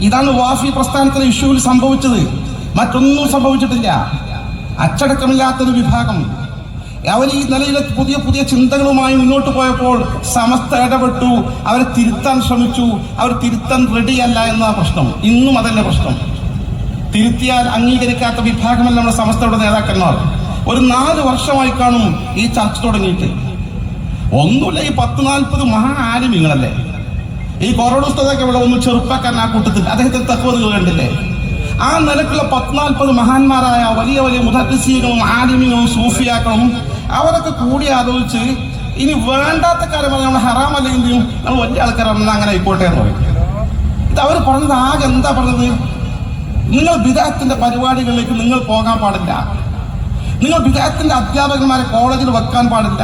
ഇതാണ് വാഫി പ്രസ്ഥാനത്തിലെ ഇഷ്യൂവിൽ സംഭവിച്ചത്. മറ്റൊന്നും സംഭവിച്ചിട്ടില്ല. അച്ചടക്കമില്ലാത്തൊരു വിഭാഗം. അവർ ഈ നിലയിലെ പുതിയ പുതിയ ചിന്തകളുമായി മുന്നോട്ട് പോയപ്പോൾ സമസ്ത ഇടപെട്ടു. അവരെ തിരുത്താൻ ശ്രമിച്ചു. അവർ തിരുത്താൻ റെഡിയല്ല എന്നതാണ് പ്രശ്നം. ഇന്നും അതല്ലേ പ്രശ്നം. തിരുത്തിയാൽ അംഗീകരിക്കാത്ത വിഭാഗമല്ല നമ്മുടെ സമസ്തയുടെ നേതാക്കന്മാർ. ഒരു നാല് വർഷമായി കാണും ഈ ചർച്ച തുടങ്ങിയിട്ട്. ഒന്നുമില്ല ഈ പത്ത് നാൽപ്പത് മഹാ ആലിമ്യങ്ങളല്ലേ ഈ കൊറോണ പുസ്തകമൊക്കെ ഇവിടെ ഒന്ന് ചെറുപ്പക്കാരൻ ആ കൂട്ടത്തിൽ. അദ്ദേഹത്തെ തത്വതകൾ കണ്ടില്ലേ? ആ നിലക്കുള്ള പത്നാൽപ്പത് മഹാന്മാരായ വലിയ വലിയ മുതസ്സികളും ആലിമ്യങ്ങളും സൂഫിയാക്കളും അവരൊക്കെ കൂടി ആലോചിച്ച് ഇനി വേണ്ടാത്ത കാര്യം പറഞ്ഞാൽ നമ്മൾ ഹറാം നമ്മൾ വലിയ ആൾക്കാരാണെന്ന് അങ്ങനെ ആയിക്കോട്ടെ എന്ന് പറയും. ഇത് അവർ പറഞ്ഞത് ആകെ എന്താ പറഞ്ഞത്? നിങ്ങൾ വിദഗ്ധത്തിന്റെ പരിപാടികളിലേക്ക് നിങ്ങൾ പോകാൻ പാടില്ല. നിങ്ങൾ വിദഗ്ധത്തിന്റെ അധ്യാപകന്മാരെ കോളേജിൽ വെക്കാൻ പാടില്ല.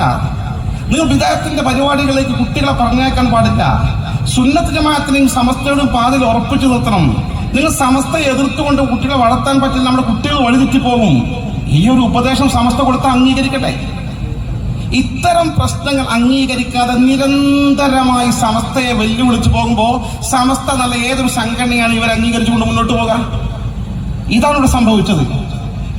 നിങ്ങൾ വിദഗ്ധത്തിന്റെ പരിപാടികളിലേക്ക് കുട്ടികളെ പറഞ്ഞേക്കാൻ പാടില്ല. സുന്നത്ത് ജമാഅത്തിനെയും സമസ്തയുടെയും പാതിൽ ഉറപ്പിച്ചു നിർത്തണം. നിങ്ങൾ സമസ്തയെ എതിർത്തുകൊണ്ട് കുട്ടികളെ വളർത്താൻ പറ്റില്ല നമ്മുടെ കുട്ടികൾ വഴിതെറ്റി പോകും ഈ ഒരു ഉപദേശം സമസ്ത കൊടുത്ത അംഗീകരിക്കട്ടെ? ഇത്തരം പ്രശ്നങ്ങൾ അംഗീകരിക്കാതെ നിരന്തരമായി സമസ്തയെ വെല്ലുവിളിച്ചു പോകുമ്പോൾ സമസ്ത നല്ല ഏതൊരു സംഘടനയാണ് ഇവർ അംഗീകരിച്ചുകൊണ്ട് മുന്നോട്ട് പോകാൻ? ഇതാണ് ഇവിടെ സംഭവിച്ചത്.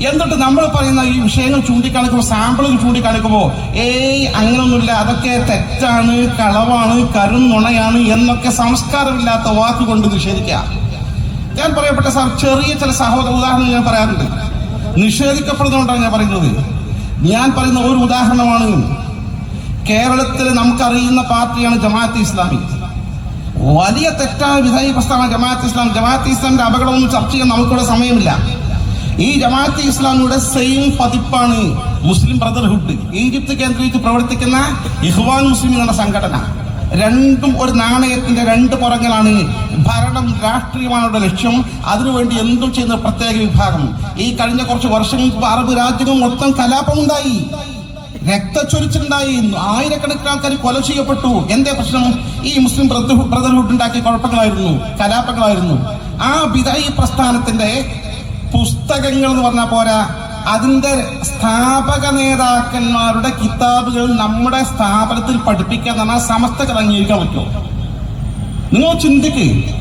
എന്നിട്ട് നമ്മൾ പറയുന്ന ഈ വിഷയങ്ങൾ ചൂണ്ടിക്കാണിക്കുമ്പോൾ സാമ്പിളുകൾ ചൂണ്ടിക്കാണിക്കുമ്പോൾ ഏയ് അങ്ങനൊന്നുമില്ല. അതൊക്കെ തെറ്റാണ് കളവാണ് കരുന്നുണയാണ് എന്നൊക്കെ സംസ്കാരമില്ലാത്ത വാക്കുകൊണ്ട് നിഷേധിക്കുക. ഞാൻ പറയപ്പെട്ട സാർ ചെറിയ ചില സഹോദര ഉദാഹരണം ഞാൻ പറയാറുണ്ട്. നിഷേധിക്കപ്പെടുന്നതുകൊണ്ടാണ് ഞാൻ പറയുന്നത്. ഞാൻ പറയുന്ന ഒരു ഉദാഹരണമാണ്. കേരളത്തിൽ നമുക്കറിയുന്ന പാർട്ടിയാണ് ജമാഅത്ത് ഇസ്ലാമി. വലിയ തെറ്റായ വിധേയ പ്രസ്ഥാനം ജമാഅത്ത് ഇസ്ലാം. ജമാഅത്ത് ഇസ്ലാമിന്റെ അപകടമൊന്നും ചർച്ച ചെയ്യാൻ നമുക്കിവിടെ സമയമില്ല. ഈ ജമാഅത്ത് ഇസ്ലാമിയുടെ സെയിം പതിപ്പാണ് മുസ്ലിം ബ്രദർഹുഡ് ഈജിപ്ത് കേന്ദ്രീകരിച്ച് പ്രവർത്തിക്കുന്ന ഇഹ്വാൻ മുസ്ലിം എന്ന സംഘടന. രണ്ടും ഒരു നാണയത്തിന്റെ രണ്ട് പുറങ്ങളാണ്. ഭരണം രാഷ്ട്രീയമാണ് അവരുടെ ലക്ഷ്യം. അതിനുവേണ്ടി എന്തും ചെയ്യുന്ന പ്രത്യേക വിഭാഗം. ഈ കഴിഞ്ഞ കുറച്ച് വർഷങ്ങൾക്ക് അറബ് രാജ്യങ്ങൾ മൊത്തം കലാപമുണ്ടായി. രക്തച്ചൊരിച്ചിലുണ്ടായി. ആയിരക്കണക്കിന് ആൾക്കാർ കൊല ചെയ്യപ്പെട്ടു. എന്തേ പ്രശ്നം? ഈ മുസ്ലിം ബ്രദർഹുഡ് ഉണ്ടാക്കിയ കുഴപ്പങ്ങളായിരുന്നു. കലാപങ്ങളായിരുന്നു. ആ വിദായി പ്രസ്ഥാനത്തിന്റെ പുസ്തകങ്ങൾ എന്ന് പറഞ്ഞാൽ പോരാ. അതിന്റെ സ്ഥാപക നേതാക്കന്മാരുടെ കിതാബുകൾ നമ്മുടെ സ്ഥാപനത്തിൽ പഠിപ്പിക്കാൻ പറഞ്ഞാൽ സമസ്ത അംഗീകരിക്കാൻ പറ്റുമോ? നിങ്ങൾ ചിന്തിക്ക്.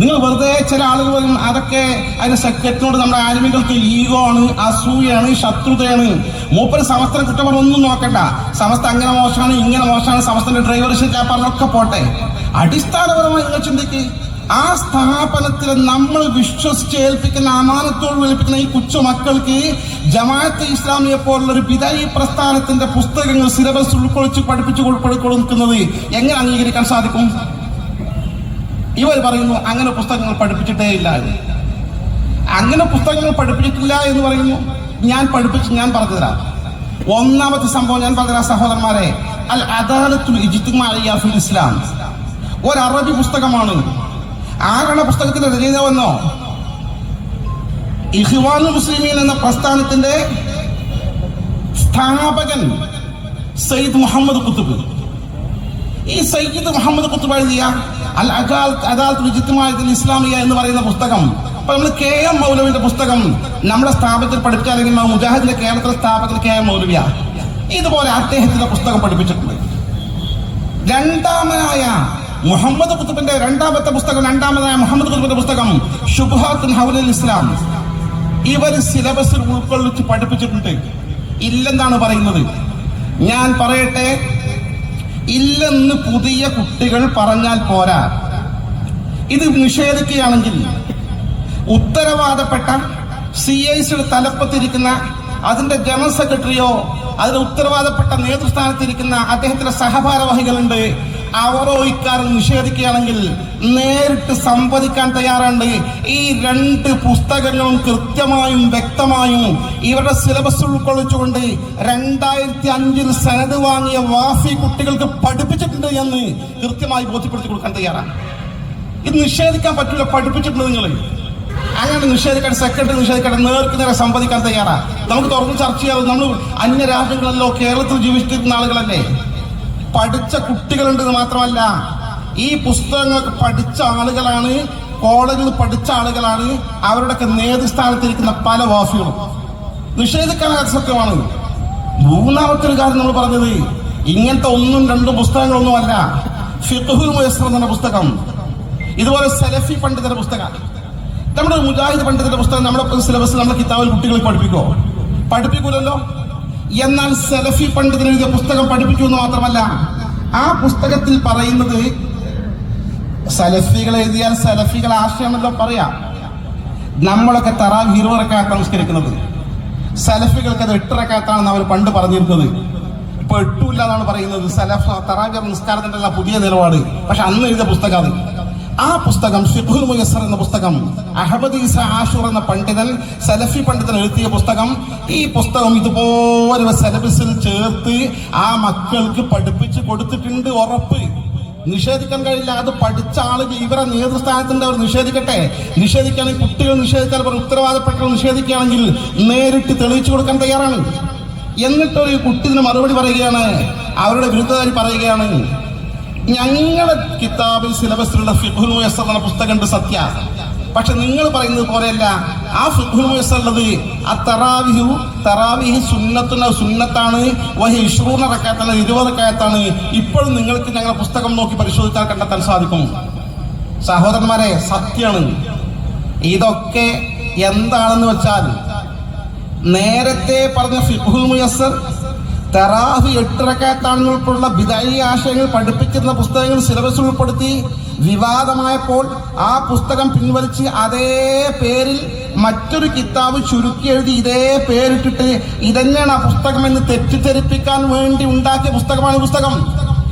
നിങ്ങൾ വെറുതെ ചില ആളുകൾ അതൊക്കെ അതിന് സെക്രട്ടറിനോട് നമ്മുടെ ആരുമികൾക്ക് ഈഗോ ആണ് അസൂയാണ് ശത്രുതയാണ്. മൂപ്പര് സമസ്തനെ കുറ്റം ഒന്നും നോക്കണ്ട. സമസ്ത അങ്ങനെ മോശമാണ് ഇങ്ങനെ മോശമാണ് സമസ്തന്റെ ഡ്രൈവർഷിപ്പ് പറഞ്ഞൊക്കെ പോട്ടെ. അടിസ്ഥാനപരമായി നിങ്ങൾ ചിന്തിക്ക്. ആ സ്ഥാപനത്തിൽ നമ്മൾ വിശ്വസിച്ച് ഏൽപ്പിക്കുന്ന അമാനത്തോട് ഏൽപ്പിക്കുന്ന ഈ കൊച്ചു മക്കൾക്ക് ജമാഅത്ത് ഇസ്ലാമിയെ പോലുള്ള ഒരു പിതായി പ്രസ്ഥാനത്തിന്റെ പുസ്തകങ്ങൾ സിലബസ് ഉൾക്കൊള്ളിച്ച് പഠിപ്പിച്ചു കൊടുക്കുന്നത് എങ്ങനെ അംഗീകരിക്കാൻ സാധിക്കും? ഇവർ പറയുന്നു അങ്ങനെ പുസ്തകങ്ങൾ പഠിപ്പിച്ചിട്ടേ ഇല്ല അങ്ങനെ പുസ്തകങ്ങൾ പഠിപ്പിച്ചിട്ടില്ല എന്ന് പറയുന്നു. ഞാൻ പഠിപ്പിച്ച് ഞാൻ പറഞ്ഞുതരാം. ഒന്നാമത്തെ സംഭവം ഞാൻ പറഞ്ഞുതരാം സഹോദരന്മാരെ അൽ അദാലത്തുൽ ഇജ്തിമാഇയ്യ ഫിൽ ഇസ്ലാം. ഒരു അറബി പുസ്തകമാണ്. ആരാണ് പുസ്തകത്തിന്റെ രചയിതാവെന്നോ ഇഹ്വാനു മുസ്ലിമീൻ എന്ന പ്രസ്ഥാനത്തിന്റെ സ്ഥാപകൻ സയ്യിദ് മുഹമ്മദ് കുത്തുബ്. ഈ സയ്യിദ് മുഹമ്മദ് കുത്തുബ് എഴുതിയ അൽ അകാൽ അദാലത്ത് ഇജ്തിമാഇയ്യത്തുൽ ഇസ്ലാമിയ എന്ന് പറയുന്ന പുസ്തകം. അപ്പൊ നമ്മൾ കെ എം മൗലവിന്റെ പുസ്തകം നമ്മുടെ സ്ഥാപനത്തിൽ പഠിപ്പിച്ചാലെങ്കിൽ മുജാഹിദിന്റെ കേരളത്തിലെ സ്ഥാപനത്തിൽ കെ എം മൗലവിയ ഇതുപോലെ അദ്ദേഹത്തിന്റെ പുസ്തകം പഠിപ്പിച്ചിട്ടുണ്ട്. രണ്ടാമനായ മുഹമ്മദ് കുത്തുബിന്റെ രണ്ടാമത്തെ പുസ്തകം രണ്ടാമതായ മുഹമ്മദ് കുത്തുബിന്റെ പുസ്തകം ഷുബാത്തുൽ ഹൗലുൽ ഇസ്ലാം. ഇവർ സിലബസിൽ ഉൾക്കൊള്ളിച്ച് പഠിപ്പിച്ചിട്ടുണ്ട്. ഇല്ലെന്നാണ് പറയുന്നത്. ഞാൻ പറയട്ടെ ഇല്ലെന്ന് പുതിയ കുട്ടികൾ പറഞ്ഞാൽ പോരാ. ഇത് നിഷേധിക്കുകയാണെങ്കിൽ ഉത്തരവാദപ്പെട്ട സി ഐ സിയുടെ തലപ്പത്തിരിക്കുന്ന അതിന്റെ ജനറൽ സെക്രട്ടറിയോ അതിന്റെ ഉത്തരവാദപ്പെട്ട നേതൃസ്ഥാനത്തിരിക്കുന്ന അദ്ദേഹത്തിന്റെ സഹഭാരവാഹികളുണ്ട്. അവരോ ഇക്കാര്യം നിഷേധിക്കുകയാണെങ്കിൽ നേരിട്ട് സംവദിക്കാൻ തയ്യാറുണ്ട് ഈ രണ്ട് പുസ്തകങ്ങളും കൃത്യമായും വ്യക്തമായും ഇവരുടെ സിലബസ് ഉൾക്കൊള്ളിച്ചുകൊണ്ട് രണ്ടായിരത്തി അഞ്ചിൽ സനത് വാങ്ങിയ വാസി കുട്ടികൾക്ക് പഠിപ്പിച്ചിട്ടുണ്ട് എന്ന് കൃത്യമായി ബോധ്യപ്പെടുത്തി കൊടുക്കാൻ തയ്യാറാണ്. ഇത് നിഷേധിക്കാൻ പറ്റില്ല പഠിപ്പിച്ചിട്ടുണ്ട് നിങ്ങൾ. അങ്ങനെ നിഷേധിക്കട്ടെ സെക്രട്ടറി നിഷേധിക്കട്ടെ നേർക്ക് നേരെ സംവദിക്കാൻ തയ്യാറാണ് നമുക്ക് തുറന്ന് ചർച്ച ചെയ്യാം. നമ്മൾ അന്യ രാജ്യങ്ങളല്ലോ കേരളത്തിൽ ജീവിച്ചിരിക്കുന്ന ആളുകളല്ലേ? പഠിച്ച കുട്ടികളുണ്ടെന്ന് മാത്രമല്ല ഈ പുസ്തകങ്ങളൊക്കെ പഠിച്ച ആളുകളാണ് കോളേജിൽ പഠിച്ച ആളുകളാണ് അവരുടെയൊക്കെ നേതൃസ്ഥാനത്തിരിക്കുന്ന പല വാസികളും. നിഷേധിക്കാനാകാത്ത സത്യമാണ്. മൂന്നാമത്തെ ഒരു കാര്യം നമ്മൾ പറഞ്ഞത് ഇങ്ങനത്തെ ഒന്നും രണ്ടും പുസ്തകങ്ങളൊന്നുമല്ല ഫിഖുൽ മുയസ്സർ എന്ന പുസ്തകം ഇതുപോലെ സെലഫി പണ്ഡിതന്റെ പുസ്തകം. നമ്മുടെ മുജാഹിദ് പണ്ഡിതന്റെ പുസ്തകം നമ്മുടെ സിലബസ് നമ്മുടെ കിതാബിൽ കുട്ടികളെ പഠിപ്പിക്കോ പഠിപ്പിക്കൂലല്ലോ. എന്നാൽ സെലഫി പണ്ഡിതൻ എഴുതിയ പുസ്തകം പഠിപ്പിച്ചു എന്ന് മാത്രമല്ല ആ പുസ്തകത്തിൽ പറയുന്നത് സലഫികൾ എഴുതിയാൽ സലഫികൾ ആശയമാണല്ലോ പറയാം. നമ്മളൊക്കെ തറാവ് ഇരുവറക്കാത്ത നമസ്കരിക്കുന്നത് സലഫികൾക്ക് അത് എട്ടിറക്കാത്താണെന്ന് അവർ പണ്ട് പറഞ്ഞിരുന്നത്. ഇപ്പൊ എട്ടുമില്ല എന്നാണ് പറയുന്നത്. സലഫ് തറാവ് നിസ്കാരത്തിന്റെ പുതിയ നിലപാട്. പക്ഷെ അന്ന് എഴുതിയ പുസ്തകം അത്. ആ പുസ്തകം ഫിഖുൽ മുയസ്സർ എന്ന പുസ്തകം അഹമ്മദ് ഈസ ആഷൂർ എന്ന പണ്ഡിതൻ സലഫി പണ്ഡിതൻ എഴുതിയ പുസ്തകം ഈ പുസ്തകം ഇതുപോലെ സിലബസിൽ ചേർത്ത് ആ മക്കൾക്ക് പഠിപ്പിച്ച് കൊടുത്തിട്ടുണ്ട് ഉറപ്പ്. നിഷേധിക്കാൻ കഴിയില്ല. അത് പഠിച്ച ആളുകൾ ഇവരെ നേതൃസ്ഥാനത്തിന്റെ അവർ നിഷേധിക്കട്ടെ. നിഷേധിക്കുകയാണെങ്കിൽ കുട്ടികൾ നിഷേധിച്ചാൽ അവർ ഉത്തരവാദപ്പെട്ടവർ നിഷേധിക്കുകയാണെങ്കിൽ നേരിട്ട് തെളിയിച്ചു കൊടുക്കാൻ തയ്യാറാണ്. എന്നിട്ടൊരു കുട്ടി മറുപടി പറയുകയാണ് അവരുടെ വിരുദ്ധകാരി പറയുകയാണ് ഞങ്ങളുടെ കിതാബിൽ സിലബസിലുള്ള ഫിഖുൽ മുയസ്സർ എന്ന പുസ്തകമുണ്ട് സത്യ. പക്ഷെ നിങ്ങൾ പറയുന്നത് പോലെയല്ല. ആ ഫിഖുൽ മുയസ്സർ ഉള്ളത് ആ തറാവിഹു തറാവിഹി സുന്നത്തുന്ന സുന്നത്താണ് വഹി ഇഷ്റൂന റക്കാത്താണ് ഇരുപത് ഇപ്പോഴും നിങ്ങൾക്ക് ഞങ്ങളുടെ പുസ്തകം നോക്കി പരിശോധിച്ചാൽ കണ്ടെത്താൻ സാധിക്കും. സഹോദരന്മാരെ സത്യമാണ് ഇതൊക്കെ എന്താണെന്ന് വെച്ചാൽ നേരത്തെ പറഞ്ഞ ഫിഖുൽ മുയസ്സർ തറാഹ് എട്ടിറക്കാത്താണെന്ന് ഉൾപ്പെടെയുള്ള ബിദായി ആശയങ്ങൾ പഠിപ്പിക്കുന്ന പുസ്തകങ്ങൾ സിലബസ് ഉൾപ്പെടുത്തി വിവാദമായപ്പോൾ ആ പുസ്തകം പിൻവലിച്ച് അതേ പേരിൽ മറ്റൊരു കിതാബ് ചുരുക്കി എഴുതി ഇതേ പേരിട്ടിട്ട് ഇതന്നെയാണ് ആ പുസ്തകം എന്ന് തെറ്റിദ്ധരിപ്പിക്കാൻ വേണ്ടി ഉണ്ടാക്കിയ പുസ്തകമാണ് ഈ പുസ്തകം.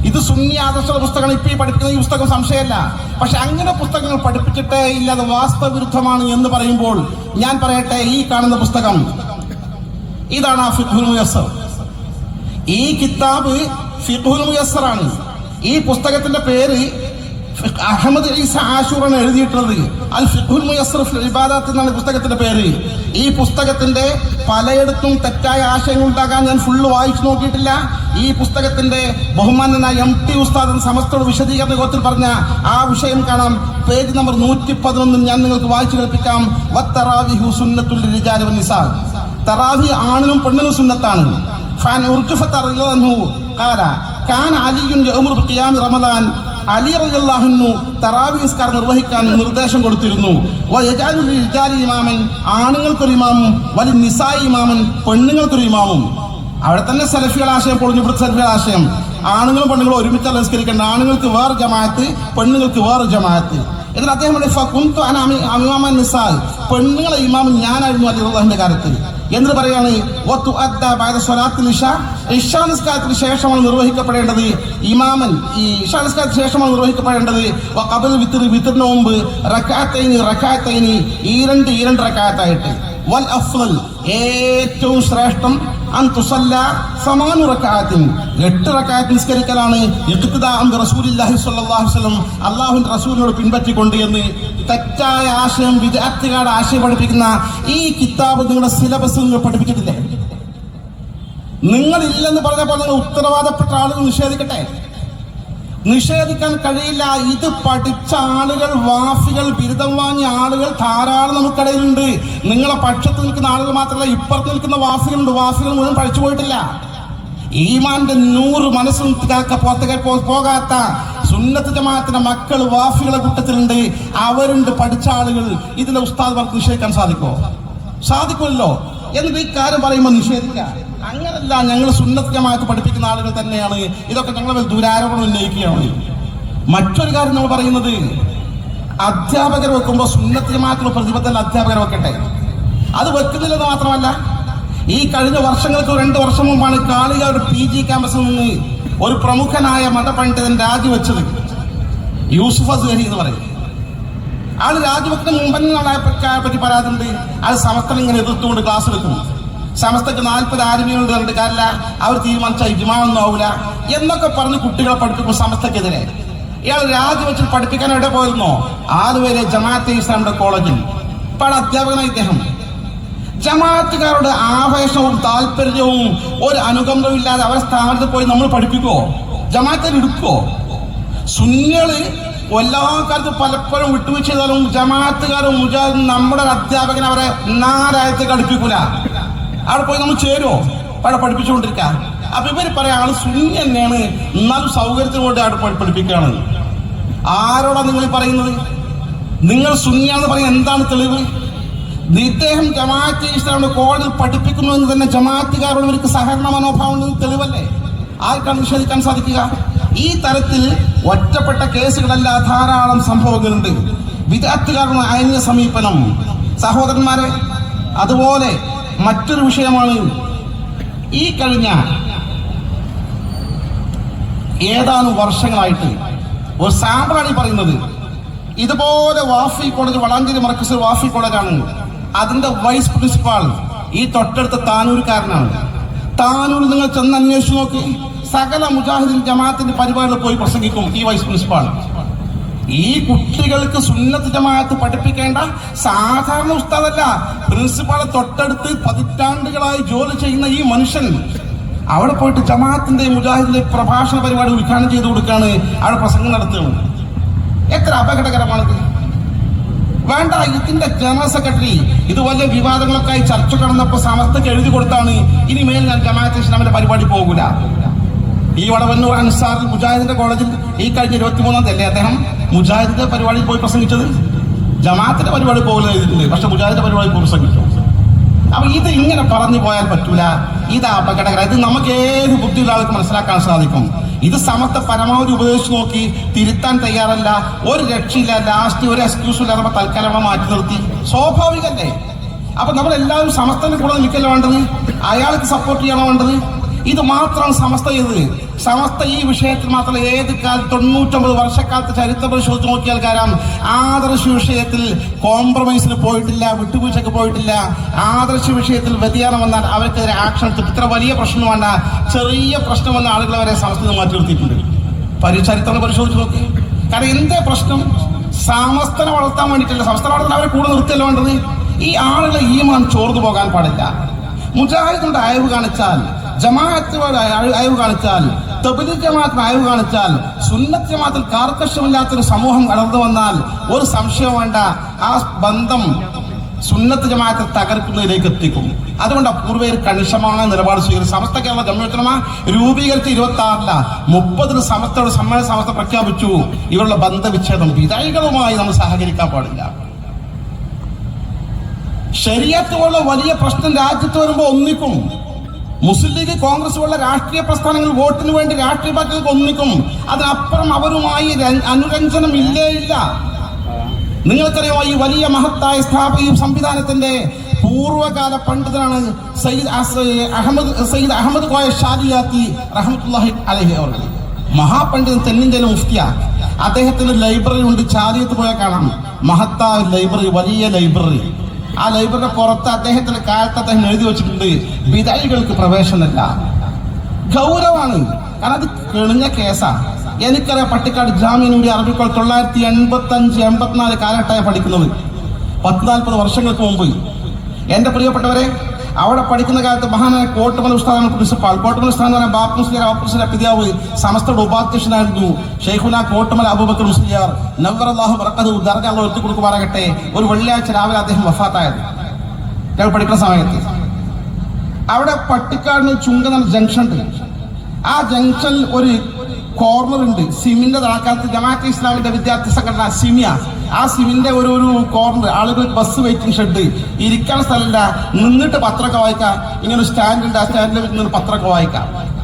ഇത് സുന്നി ആദർശ പുസ്തകങ്ങൾ ഇപ്പൊ ഈ പഠിക്കുന്ന ഈ പുസ്തകം സംശയമല്ല. പക്ഷെ അങ്ങനെ പുസ്തകങ്ങൾ പഠിപ്പിച്ചിട്ടേ ഇല്ല അത് വാസ്തവിരുദ്ധമാണ് എന്ന് പറയുമ്പോൾ ഞാൻ പറയട്ടെ ഈ കാണുന്ന പുസ്തകം. ഇതാണ് ആ ഫിഖുൽ മുയസ്സർ. ഈ കിതാബ് ഫിഖുൽ മുയസ്സറാണ്. ഈ പുസ്തകത്തിന്റെ പേര് അഹമ്മദ് ഈസ ആഷൂറാണ് എഴുതിയിട്ടുള്ളത്. അൽ ഫിഖുൽ മുയസ്സർ ഇബാദത്ത് എന്നാണ് പുസ്തകത്തിന്റെ പേര്. ഈ പുസ്തകത്തിന്റെ പലയിടത്തും തെറ്റായ ആശയങ്ങൾ ഉണ്ടാകാൻ ഞാൻ ഫുള്ള് വായിച്ചു നോക്കിയിട്ടില്ല. ഈ പുസ്തകത്തിന്റെ ബഹുമാനനായ എം ടി ഉസ്താദൻ സമസ്തയുടെ വിശദീകരണ യോഗത്തിൽ പറഞ്ഞ ആ വിഷയം കാണാം. പേജ് നമ്പർ നൂറ്റി പതിനൊന്നിൽ ഞാൻ നിങ്ങൾക്ക് വായിച്ചു കേൾപ്പിക്കാം. വത്തറാവിഹു സുന്നത്തുൽ റിജാലി വന്നിസാ തറാവി ആണിനും പെണ്ണിനും സുന്നത്താണ്. ഫാൻ ഉർജുഫത്ത് റളിയല്ലാഹു ഖാല കാന അലിയുൻ യഅ്മുറു ബിഖിയാം റമദാൻ അലി റളിയല്ലാഹു തറാവി നിസ്കാരം നിർവഹിക്കാൻ നിർദ്ദേശം കൊടുത്തിരുന്നു. ഇമാമൻ. ആണുങ്ങൾക്കൊരു ഇമാമും വലി നിസായി ഇമാമൻ പെണ്ണുങ്ങൾക്കൊരു ഇമാമും. അവിടെ തന്നെ സലഫികൾ ആശയം പൊളിഞ്ഞു. സലഫികൾ ആശയം ആണുങ്ങളും പെണ്ണുങ്ങളും ഒരുമിച്ച് നമസ്കരിക്കേണ്ട ആണുങ്ങൾക്ക് വേറെ ജമാഅത്ത് പെണ്ണുങ്ങൾക്ക് വേറെ ജമാഅത്ത്. എന്നിട്ട് അദ്ദേഹം പറഞ്ഞു, "ഫകുന്തു അന അമി- അമിമാമൻ നിസാൽ പെണ്ണുങ്ങളെ ഇമാം ഞാനായിരുന്നു അലി അള്ളാഹിന്റെ കാലത്ത് എന്ന് പറയാണ് ഇഷാനുസ്കാരത്തിന് ശേഷമാണ് നിർവഹിക്കപ്പെടേണ്ടത്. ഇമാമൻ ഈ ഇഷാ നിസ്കാരത്തിന് ശേഷമാണ് നിർവഹിക്കപ്പെടേണ്ടത്. കബൽ വിത്തിർ വിത്തിറിന് മുമ്പ് റക്കാത്തൈനി റക്കാത്തൈനി ഈ രണ്ട് ഈ രണ്ട് റക്കാത്തായിട്ട് വൽ അഫ്ലൽ ഏറ്റവും ശ്രേഷ്ഠം നിസ്കരിക്കലാണ്. അള്ളാഹുന്റെ റസൂലിനോട് പിൻപറ്റിക്കൊണ്ട് എന്ന് തെറ്റായ ആശയം വിദ്യാർത്ഥികളുടെ ആശയം പഠിപ്പിക്കുന്ന ഈ കിതാബ് നിങ്ങളുടെ സിലബസ് നിങ്ങൾ പഠിപ്പിച്ചിട്ടില്ലേ? നിങ്ങളില്ലെന്ന് പറഞ്ഞപ്പോൾ നിങ്ങൾ ഉത്തരവാദപ്പെട്ട ആളുകൾ നിഷേധിക്കട്ടെ? നിഷേധിക്കാൻ കഴിയില്ല. ഇത് പഠിച്ച ആളുകൾ വാസികൾ ബിരുദം വാങ്ങിയ ആളുകൾ ധാരാളം നമുക്കിടയിലുണ്ട്. നിങ്ങളെ പക്ഷത്ത് നിൽക്കുന്ന ആളുകൾ മാത്രമല്ല ഇപ്പുറത്ത് നിൽക്കുന്ന വാസികളുണ്ട്. വാസികൾ മുഴുവൻ പഠിച്ചു പോയിട്ടില്ല. ഈമാന്റെ നൂറ് മനസ്സും പോകാത്ത സുന്നത്ത് ജമാഅത്തിന്റെ മക്കൾ വാഫികളെ കൂട്ടത്തിലുണ്ട്. അവരുണ്ട് പഠിച്ച ആളുകൾ. ഇതിലെ ഉസ്താദ്മാർക്ക് നിഷേധിക്കാൻ സാധിക്കുമോ? സാധിക്കുമല്ലോ. എന്നിട്ട് ഈ കാര്യം പറയുമ്പോൾ നിഷേധിക്കാം അങ്ങനല്ല ഞങ്ങൾ സുന്നത്യമായിട്ട് പഠിപ്പിക്കുന്ന ആളുകൾ തന്നെയാണ്. ഇതൊക്കെ ഞങ്ങൾ ദുരാരോപണം ഉന്നയിക്കുകയാണ്. മറ്റൊരു കാര്യം നമ്മൾ പറയുന്നത് അധ്യാപകർ വെക്കുമ്പോൾ സുന്നത്യമായിട്ടുള്ള പ്രതിബദ്ധത അധ്യാപകർ വെക്കട്ടെ. അത് വെക്കുന്നില്ലെന്ന് മാത്രമല്ല ഈ കഴിഞ്ഞ വർഷങ്ങൾക്ക് രണ്ട് വർഷം മുമ്പാണ് കാളിക ഒരു പി ജി ക്യാമ്പസിൽ നിന്ന് ഒരു പ്രമുഖനായ മതപണ്ഡിതൻ രാജിവെച്ചത്. യൂസുഫ് അസ്ഹരി എന്ന് പറയും. ആൾ രാജിവെക്കുന്ന മുമ്പ് ആളെ പറ്റി പറയാറുണ്ട് ആൾ സമസ്തം ഇങ്ങനെ എതിർത്തുകൊണ്ട് ക്ലാസ് എടുക്കും സമസ്തക്ക് നാൽപ്പത് ആരുമികളുണ്ട് കാര്യമില്ല. അവർ തീരുമാനിച്ച ഇജ്മാവൊന്നും ആവില്ല എന്നൊക്കെ പറഞ്ഞ് കുട്ടികളെ പഠിപ്പിക്കും സമസ്തക്കെതിരെ ഇയാൾ രാജിവെച്ച് പഠിപ്പിക്കാൻ എവിടെ പോയിരുന്നോ? ആലുവയിലെ ജമാഅത്തെ ഇസ്ലാമിന്റെ കോളേജിൽ. ഇപ്പോൾ അധ്യാപകനായി ഇദ്ദേഹം. ജമാഅത്തുകാരുടെ ആവേശവും താല്പര്യവും ഒരു അനുകമ്പവും ഇല്ലാതെ അവരെ സ്ഥാനത്ത് പോയി നമ്മൾ പഠിപ്പിക്കുമോ ജമാഅത്തിൽ എടുക്കുമോ സുന്നികൾ എല്ലാ കാലത്തും പലപ്പോഴും വിട്ടുവീഴ്ച ചെയ്താലും ജമാഅത്തുകാരും മുജാഹിദും നമ്മുടെ അധ്യാപകൻ അവരെ നാലായത്തേക്ക് അടുപ്പിക്കൂല. അവിടെ പോയി നമ്മൾ ചേരുമോ അവിടെ പഠിപ്പിച്ചുകൊണ്ടിരിക്കാം. അപ്പൊ ഇവർ പറയാം ആൾ സുന്നി തന്നെയാണ്. എന്നാലും സൗകര്യത്തിന് കൊണ്ട് അവിടെ പോയി പഠിപ്പിക്കുകയാണ്. ആരോടാ നിങ്ങൾ പറയുന്നത്? നിങ്ങൾ സുന്നിയാന്ന് പറയാൻ എന്താണ് തെളിവ്? ഇദ്ദേഹം ജമാഅത്തെ ഇസ്ലാമിന്റെ കോടതിയിൽ പഠിപ്പിക്കുന്നു എന്ന് തന്നെ ജമാഅത്തുകാരോട് ഇവർക്ക് സഹകരണ മനോഭാവം ഉണ്ടെന്ന് തെളിവല്ലേ? ആർക്കാണ് നിഷേധിക്കാൻ സാധിക്കുക? ഈ തരത്തിൽ ഒറ്റപ്പെട്ട കേസുകളല്ല ധാരാളം സംഭവങ്ങളുണ്ട്. വിദഗ്ധകാരുടെ അയഞ്ഞ സമീപനം. സഹോദരന്മാരെ അതുപോലെ മറ്റൊരു വിഷയമാണ് ഈ കഴിഞ്ഞ ഏതാനും വർഷങ്ങളായിട്ട് ഒരു സാമ്പിളാണ് ഈ പറയുന്നത് ഇതുപോലെ വാഫി കോളേജ് വളാഞ്ചേരി മർക്കസ് വാഫി കോളേജാണ് അതിന്റെ വൈസ് പ്രിൻസിപ്പാൾ ഈ തൊട്ടടുത്ത താനൂർക്കാരനാണ് താനൂരിൽ നിങ്ങൾ ചെന്ന് അന്വേഷിച്ചു നോക്കി. സകല മുജാഹിദീൻ ജമാഅത്തിന്റെ പരിപാടികൾ പോയി പ്രസംഗിക്കും ഈ വൈസ് പ്രിൻസിപ്പാൾ ഈ കുട്ടികൾക്ക് സുന്നത്ത് ജമാഅത്ത് പഠിപ്പിക്കേണ്ട സാധാരണ ഉസ്താദല്ല. പ്രിൻസിപ്പാളെ തൊട്ടടുത്ത് പതിറ്റാണ്ടുകളായി ജോലി ചെയ്യുന്ന ഈ മനുഷ്യൻ അവിടെ പോയിട്ട് ജമാഅത്തിന്റെ മുജാഹിദിന്റെ പ്രഭാഷണ പരിപാടി ഉദ്ഘാടനം ചെയ്ത് കൊടുക്കുകയാണ്. അവിടെ പ്രസംഗം നടത്തുകയാണ് എത്ര അപകടകരമാണിത് വേണ്ട ഇതിന്റെ ജനറൽ സെക്രട്ടറി ഇത് വലിയ വിവാദങ്ങളൊക്കെ ചർച്ച കടന്നപ്പോ സമസ്തക്ക് എഴുതി കൊടുത്താണ്. ഇനിമേൽ ഞാൻ ജമാഅത്ത് ഇസ്ലാമിന്റെ പരിപാടി പോകൂല. ഈ വടവന്നൂർ അൻസാറിൽ മുജാഹിദിന്റെ കോളേജിൽ ഈ കഴിഞ്ഞ ഇരുപത്തി മൂന്നാം തീയതി അദ്ദേഹം മുജാഹിദിന്റെ പരിപാടിയിൽ പോയി പ്രസംഗിച്ചത്? ജമാഅത്തിന്റെ പരിപാടി പോകുന്ന ചെയ്തിട്ടുണ്ട് പക്ഷെ മുജാഹിദിന്റെ പരിപാടി പോയി പ്രസംഗിച്ചു. അപ്പൊ ഇത് ഇങ്ങനെ പറഞ്ഞു പോയാൽ പറ്റൂല. ഇത് അപകടകര. ഇത് നമുക്ക് ഏത് ബുദ്ധിയുള്ള മനസ്സിലാക്കാൻ സാധിക്കും. ഇത് സമത്തെ പരമാവധി ഉപദേശിച്ച് നോക്കി തിരുത്താൻ തയ്യാറല്ല. ഒരു രക്ഷയില്ല ലാസ്റ്റ് ഒരു എക്സ്ക്യൂസും ഇല്ലാതെ തൽക്കാലം മാറ്റി നിർത്തി. സ്വാഭാവികല്ലേ? അപ്പൊ നമ്മളെല്ലാവരും സമസ്തന്റെ കൂടെ നിൽക്കല്ല വേണ്ടത്? അയാൾക്ക് സപ്പോർട്ട് ചെയ്യണോ വേണ്ടത്? ഇത് മാത്രം സമസ്ത ചെയ്തത് സമസ്ത ഈ വിഷയത്തിൽ മാത്രം ഏത് കാലത്ത് തൊണ്ണൂറ്റൊമ്പത് വർഷക്കാലത്ത് ചരിത്രം പരിശോധിച്ച് നോക്കിയാൽ കാരണം ആദർശ വിഷയത്തിൽ കോംപ്രമൈസിന് പോയിട്ടില്ല വിട്ടുവീഴ്ചക്ക് പോയിട്ടില്ല. ആദർശ വിഷയത്തിൽ വ്യതിയാനം വന്നാൽ അവർക്കെതിരെ ആക്ഷൻ എടുത്തിട്ട് ഇത്ര വലിയ പ്രശ്നം വേണ്ട. ചെറിയ പ്രശ്നം വന്ന ആളുകൾ വരെ സമസ്ത മാറ്റി നിർത്തിയിട്ടുണ്ട്. ചരിത്രം പരിശോധിച്ച് നോക്കി. കാരണം എന്തേ പ്രശ്നം? സമസ്തനെ വളർത്താൻ വേണ്ടിയിട്ടല്ല. സമസ്തനെ വളർത്താൻ അവരെ കൂടെ നിർത്തിയല്ല വേണ്ടത്? ഈ ആളുകളെ ഈമാൻ ചോർന്നു പോകാൻ പാടില്ല. മുജാഹിദിന്റെ അയവ് കാണിച്ചാൽ ജമാഅത്തുകളുടെ അയവ് കാണിച്ചാൽ തബിലി ജമാഅത്തിന് അയവ് കാണിച്ചാൽ സുന്നത്ത് ജമാഅത്തിൽ കാർക്കശമില്ലാത്തൊരു സമൂഹം വളർന്നു വന്നാൽ ഒരു സംശയം വേണ്ട. ആ ബന്ധം സുന്നത്ത് ജമാഅത്തെ തകർക്കുന്നതിലേക്ക് എത്തിക്കും. അതുകൊണ്ട് പൂർവയിൽ കണിശമായ നിലപാട് സ്വീകരിച്ചു സമസ്ത കേരള ജമ്മുത്തമ രൂപീകരിച്ച് ഇരുപത്തി ആറില മുപ്പതിന് സമസ്തയുടെ സമ്മേളന സമസ്ത പ്രഖ്യാപിച്ചു. ഇവരുടെ ബന്ധവിച്ഛേദം വിധൈകളുമായി നമ്മൾ സഹകരിക്കാൻ പാടില്ല. ശരിയത്തോളം വലിയ പ്രശ്നം രാജ്യത്ത് വരുമ്പോൾ ഒന്നിക്കും. മുസ്ലിം ലീഗ് കോൺഗ്രസ് പോലുള്ള രാഷ്ട്രീയ പ്രസ്ഥാനങ്ങൾ വോട്ടിന് വേണ്ടി രാഷ്ട്രീയ പാർട്ടികൾക്ക് ഒന്നിക്കും അതിനപ്പുറം അവരുമായി അനുരഞ്ജനം ഇല്ലേ ഇല്ല. നിങ്ങൾക്കറിയാമോ ഈ വലിയ മഹത്തായ സ്ഥാപ ഈ സംവിധാനത്തിന്റെ പൂർവകാല പണ്ഡിതനാണ് സയ്യിദ് അഹമ്മദ് സയ്യിദ് അഹമ്മദ് കോയ ഷാദിയാത്തി റഹമത്തുല്ലാഹി അലഹി അവർ മഹാപണ്ഡിതൻ തെന്നിന്ത്യയിലെ മുഫ്തിയ. അദ്ദേഹത്തിന് ലൈബ്രറി ഉണ്ട്. ചാരിയത്ത് പോയാൽ കാണാം. മഹത്തായ ലൈബ്രറി വലിയ ലൈബ്രറി. ആ ലൈബ്രറിയുടെ പുറത്ത് അദ്ദേഹത്തിന്റെ കാലത്ത് അദ്ദേഹം എഴുതി വെച്ചിട്ടുണ്ട് വിദായികൾക്ക് പ്രവേശനമില്ല. ഗൗരവമാണ്. കാരണം അത് കെളിഞ്ഞ കേസാ എനിക്കറിയാം പട്ടിക്കാട് ജാമ്യനൂരി അറബിക്കോൾ തൊള്ളായിരത്തി എൺപത്തി അഞ്ച് എൺപത്തിനാല് കാലഘട്ടമായി പഠിക്കുന്നത്. പത്ത് നാൽപ്പത് വർഷങ്ങൾക്ക് മുമ്പ്. എന്റെ പ്രിയപ്പെട്ടവരെ അവിടെ പഠിക്കുന്ന കാലത്ത് മഹാനായ കോട്ടമല ഉസ്താദാണ് പ്രിൻസിപ്പാൾ. കോട്ടമല ഉസ്താദ് എന്ന് പറഞ്ഞാൽ ബാപ്പ് മുസ്ലിയാർ ബാപ്പുസ്ലിയാർ പിതാവ് സമസ്തയുടെ ഉപാധ്യക്ഷനായിരുന്നു. ഷെയ്ഖുന കോട്ടമല അബൂബക്കർ മുസ്ലിയാർ നവർ അള്ളാഹു ബർക്കത് ദർഗ അള്ളാഹ് എത്തി കൊടുക്കുമാറാകട്ടെ ഒരു വെള്ളിയാഴ്ച രാവിലെ അദ്ദേഹം വഫാത്തായത്. ഞങ്ങൾ പഠിക്കുന്ന സമയത്ത്. അവിടെ പട്ടിക്കാടിന് ചുങ്കന ജംഗ്ഷൻ ഉണ്ട്. ആ ജംഗ്ഷനിൽ ഒരു കോർണർ ഉണ്ട്. സിമിന്റെ നടക്കാത്ത ജമാഅത്ത് ഇസ്ലാമിന്റെ വിദ്യാർത്ഥി സംഘടന സിമിയ. ആ സിമിന്റെ ഒരു ഒരു കോർണർ ആളുകൾ ബസ് വെയിറ്റിംഗ് ഷെഡ് ഇരിക്കാൻ സ്ഥലമില്ല. നിന്നിട്ട് പത്രമൊക്കെ വായിക്കാം. ഇങ്ങനെ ഒരു സ്റ്റാൻഡ് ഉണ്ട്. ആ സ്റ്റാൻഡിൽ നിന്ന് പത്രമൊക്കെ വായിക്കാം.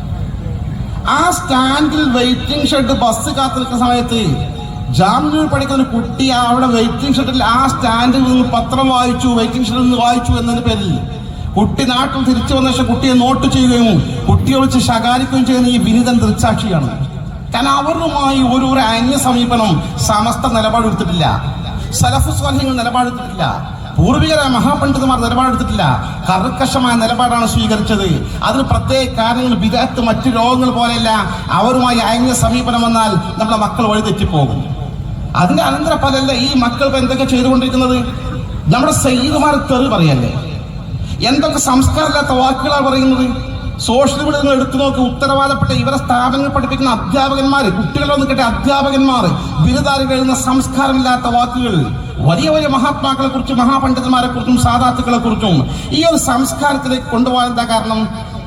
ആ സ്റ്റാൻഡിൽ വെയിറ്റിംഗ് ഷെഡ് ബസ് കാത്തു നിൽക്കുന്ന സമയത്ത് ജാമ്യം പഠിക്കുന്ന ഒരു കുട്ടി അവിടെ വെയിറ്റിംഗ് ഷെഡിൽ ആ സ്റ്റാൻഡിൽ നിന്ന് പത്രം വായിച്ചു വെയിറ്റിംഗ് ഷെഡിൽ നിന്ന് വായിച്ചു എന്നതിന്റെ പേരിൽ കുട്ടി നാട്ടിൽ തിരിച്ചു വന്ന ശേഷം കുട്ടിയെ നോട്ട് ചെയ്യുകയും കുട്ടിയെ വിളിച്ച് ശകാരിക്കുകയും ചെയ്യുന്ന ഈ വിനിതൻ ദൃക്സാക്ഷിയാണ്. കാരണം അവരുമായി ഒരു ഒരു അന്യ സമീപനം സമസ്ത നിലപാടെടുത്തിട്ടില്ല സലഫു സ്വാഹിങ്ങൾ നിലപാടെടുത്തിട്ടില്ല പൂർവികരായ മഹാപണ്ഡിതന്മാർ നിലപാടെടുത്തിട്ടില്ല കർക്കശമായ നിലപാടാണ് സ്വീകരിച്ചത്. അതിന് പ്രത്യേക കാരണങ്ങൾ വിദഗ്ധ മറ്റു രോഗങ്ങൾ പോലെയല്ല അവരുമായി അയഞ്ഞ സമീപനം വന്നാൽ നമ്മുടെ മക്കൾ വഴിതെറ്റിപ്പോകും അതിന്റെ അനന്തര ഫലമല്ല ഈ മക്കൾ എന്തൊക്കെ ചെയ്തുകൊണ്ടിരിക്കുന്നത്? നമ്മുടെ സൈദുമാർ തെറി പറയല്ലേ? എന്തൊക്കെ സംസ്കാരമില്ലാത്ത വാക്കുകളാണ് പറയുന്നത്? സോഷ്യൽ മീഡിയ നിന്ന് എടുത്തു നോക്കി ഉത്തരവാദപ്പെട്ട ഇവരെ സ്ഥാപനങ്ങൾ പഠിപ്പിക്കുന്ന അധ്യാപകന്മാർ കുട്ടികളെ ഒന്ന് കിട്ടിയ അധ്യാപകന്മാർ ബിരുദാരികൾ എഴുതുന്ന സംസ്കാരമില്ലാത്ത വാക്കുകൾ വലിയ വലിയ മഹാത്മാക്കളെ കുറിച്ചും മഹാപണ്ഡിതന്മാരെ കുറിച്ചും സാധാത്തുക്കളെ കുറിച്ചും ഈ ഒരു സംസ്കാരത്തിലേക്ക് കൊണ്ടുപോകാൻ എന്താ കാരണം?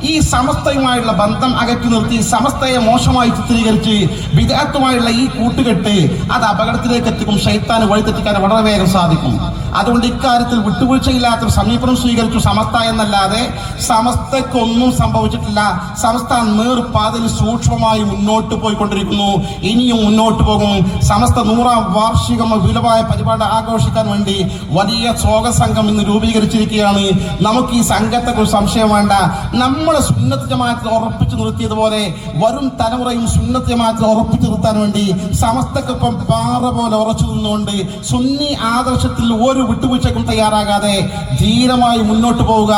ഈ സമസ്തയുമായുള്ള ബന്ധം അകറ്റി നിർത്തി സമസ്തയെ മോശമായി ചിത്രീകരിച്ച് വിദഗ്ധമായുള്ള ഈ കൂട്ടുകെട്ട് അത് അപകടത്തിലേക്ക് എത്തിക്കും ശൈത്താന് വഴിതെറ്റിക്കാൻ വളരെ വേഗം സാധിക്കും. അതുകൊണ്ട് ഇക്കാര്യത്തിൽ വിട്ടുവീഴ്ചയില്ലാത്ത സമീപനം സ്വീകരിച്ചു സമസ്ത എന്നല്ലാതെ സമസ്തക്കൊന്നും സംഭവിച്ചിട്ടില്ല. സമസ്ത നേർപ്പാതിൽ സൂക്ഷ്മമായി മുന്നോട്ട് പോയിക്കൊണ്ടിരിക്കുന്നു. ഇനിയും മുന്നോട്ട് പോകും. സമസ്ത നൂറാം വാർഷികം വിലവായ പരിപാടി ആഘോഷിക്കാൻ വേണ്ടി വലിയ സ്വാഗത സംഘം ഇന്ന് രൂപീകരിച്ചിരിക്കുകയാണ്. നമുക്ക് ഈ സംഘത്തെക്കുറിച്ച് സംശയം വേണ്ട. നമ്മളെ സുന്നത്ത് ജമാത്തിൽ ഉറപ്പിച്ചു നിർത്തിയതുപോലെ വരും തലമുറയും സുന്നത്ത് ജമാത്തിൽ ഉറപ്പിച്ചു നിർത്താൻ വേണ്ടി സമസ്തക്കൊപ്പം പാറ പോലെ ഉറച്ചു നിന്നുകൊണ്ട് സുന്നി ആദർശത്തിൽ ഒരു വിട്ടുവീഴ്ചക്കും തയ്യാറാകാതെ ധീരമായി മുന്നോട്ട് പോവുക.